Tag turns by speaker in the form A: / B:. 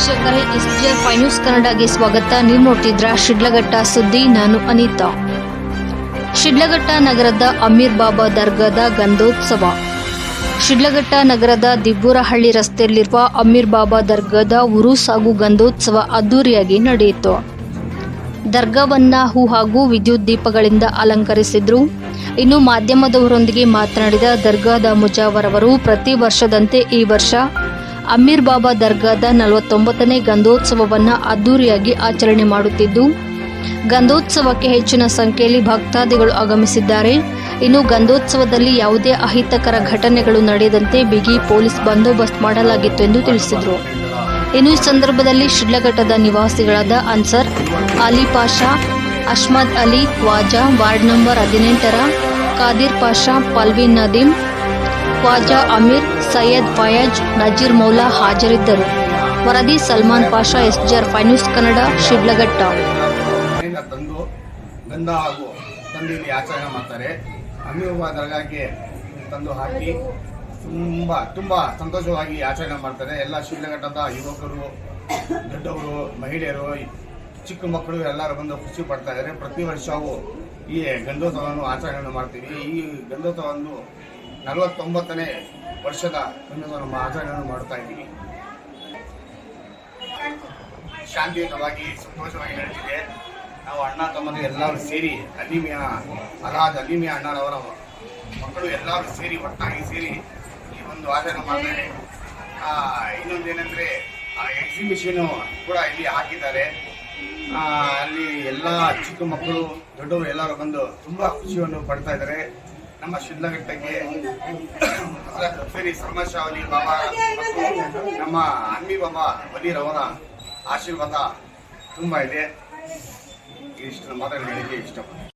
A: ವೀಕ್ಷಕರೇ ಎಸ್ಜಿಆರ್ five news ಕನ್ನಡಗೆ ಸ್ವಾಗತ. ನೀವು ನೋಡ್ತಿದ್ರ ಶಿಡ್ಲಘಟ್ಟ ಸುದ್ದಿ. ನಾನು ಅನಿತಾ. ಶಿಡ್ಲಘಟ್ಟ ನಗರದ ಅಮೀರ್ ಬಾಬಾ ದರ್ಗಾದ ಗಂಧೋತ್ಸವ. ಶಿಡ್ಲಘಟ್ಟ ನಗರದ ದಿಬ್ಬೂರಹಳ್ಳಿ ರಸ್ತೆಯಲ್ಲಿರುವ ಅಮೀರ್ ಬಾಬಾ ದರ್ಗಾದ ಉರುಸ್ ಹಾಗೂ ಗಂಧೋತ್ಸವ ಅದ್ದೂರಿಯಾಗಿ ನಡೆಯಿತು. ದರ್ಗಾವನ್ನ ಹೂ ಹಾಗೂ ವಿದ್ಯುತ್ ದೀಪಗಳಿಂದ ಅಲಂಕರಿಸಿದ್ರು. ಇನ್ನು ಮಾಧ್ಯಮದವರೊಂದಿಗೆ ಮಾತನಾಡಿದ ದರ್ಗಾದ ಮುಜಾವರವರು ಪ್ರತಿ ವರ್ಷದಂತೆ ಈ ವರ್ಷ ಅಮೀರ್ ಬಾಬಾ ದರ್ಗಾದ ನಲವತ್ತೊಂಬತ್ತನೇ ಗಂಧೋತ್ಸವವನ್ನು ಅದ್ದೂರಿಯಾಗಿ ಆಚರಣೆ ಮಾಡುತ್ತಿದ್ದು, ಗಂಧೋತ್ಸವಕ್ಕೆ ಹೆಚ್ಚಿನ ಸಂಖ್ಯೆಯಲ್ಲಿ ಭಕ್ತಾದಿಗಳು ಆಗಮಿಸಿದ್ದಾರೆ. ಇನ್ನು ಗಂಧೋತ್ಸವದಲ್ಲಿ ಯಾವುದೇ ಅಹಿತಕರ ಘಟನೆಗಳು ನಡೆಯದಂತೆ ಬಿಗಿ ಪೊಲೀಸ್ ಬಂದೋಬಸ್ತ್ ಮಾಡಲಾಗಿತ್ತು ಎಂದು ತಿಳಿಸಿದರು. ಇನ್ನು ಈ ಸಂದರ್ಭದಲ್ಲಿ ಶಿಡ್ಲಘಟ್ಟದ ನಿವಾಸಿಗಳಾದ ಅನ್ಸರ್, ಅಲಿ ಪಾಷಾ ಅಶ್ಮದ್ ಅಲಿ ವಾಜಾ ವಾರ್ಡ್ ನಂಬರ್ ಹದಿನೆಂಟರ ಕಾದಿರ್ ಪಾಷಾ, ಪಲ್ವಿನ್ ನದೀಮ್, ಖ್ವಾಜಾ ಅಮೀರ್ ಸೈಯದ್ ಫಯಾಜ್ ನಜೀರ್ ಮೌಲಾ ಹಾಜರಿದ್ದರು. ವರದಿ ಸಲ್ಮಾನ್ ಪಾಷಾ ಎಸ್ಜರ್ ಫೈನ್ಯೂಸ್ ಕನ್ನಡ, ಶಿಡ್ಲಘಟ್ಟ.
B: ತಂದು, ಗಂಧ ಹಾಗೂ ತಂದು ಇಲ್ಲಿ ಆಚರಣೆ ಮಾಡ್ತಾರೆ. ದರ್ಗಾಕ್ಕೆ ತಂದು ಹಾಕಿ ತುಂಬ ತುಂಬ ಸಂತೋಷವಾಗಿ ಆಚರಣೆ ಮಾಡ್ತಾರೆ. ಎಲ್ಲ ಶಿಡ್ಲಘಟ್ಟದ ಯುವಕರು, ದೊಡ್ಡವರು, ಮಹಿಳೆಯರು, ಚಿಕ್ಕ ಮಕ್ಕಳು ಎಲ್ಲರೂ ಬಂದು ಖುಷಿ ಪಡ್ತಾ ಇದ್ದಾರೆ. ಪ್ರತಿ ವರ್ಷವೂ ಈ ಗಂಧೋತ್ಸವವನ್ನು ಆಚರಣೆ ಮಾಡ್ತೀವಿ. ಈ ಗಂಧೋತ್ಸವವನ್ನು ನಲವತ್ತೊಂಬತ್ತನೇ ವರ್ಷದ ಗಂಧೋತ್ಸವ ಆಚರಣೆಯನ್ನು ಮಾಡ್ತಾ ಇದ್ದೀವಿ ಶಾಂತಿಯುತವಾಗಿ, ಸಂತೋಷವಾಗಿ ನಡೆದಿದೆ. ನಾವು ಅಣ್ಣ ತಮ್ಮದು ಎಲ್ಲರೂ ಸೇರಿ ಅಲಿಮಿಯ ಅಲಾದ್ ಅಲಿಮಿಯ ಅಣ್ಣನವರ ಮಕ್ಕಳು ಎಲ್ಲರೂ ಸೇರಿ, ಒಟ್ಟಾಗಿ ಸೇರಿ ಈ ಒಂದು ಆಚರಣೆ ಮಾಡ್ತಾರೆ ಇನ್ನೊಂದೇನೆಂದರೆ, ಆ ಎಕ್ಸಿಬಿಷನ್ ಕೂಡ ಇಲ್ಲಿ ಹಾಕಿದ್ದಾರೆ. ಅಲ್ಲಿ ಎಲ್ಲ ಚಿಕ್ಕ ಮಕ್ಕಳು, ದೊಡ್ಡವರು ಎಲ್ಲರೂ ಬಂದು ತುಂಬ ಖುಷಿಯನ್ನು ಪಡ್ತಾ ಇದ್ದಾರೆ. ನಮ್ಮ ಶಿಡ್ಲಘಟ್ಟಕ್ಕೆ ಸರಿ ಸರ್ಮಶಾವಲಿ ಬಾಬಾ ಮತ್ತು ನಮ್ಮ ಅನ್ವಿ ಬಾಬಾ ವಲೀರವರ ಆಶೀರ್ವಾದ ತುಂಬ ಇದೆ. ಇಷ್ಟು ಮಾತಾಡಲಿಕ್ಕೆ ಇಷ್ಟಪಡ್ತೀನಿ.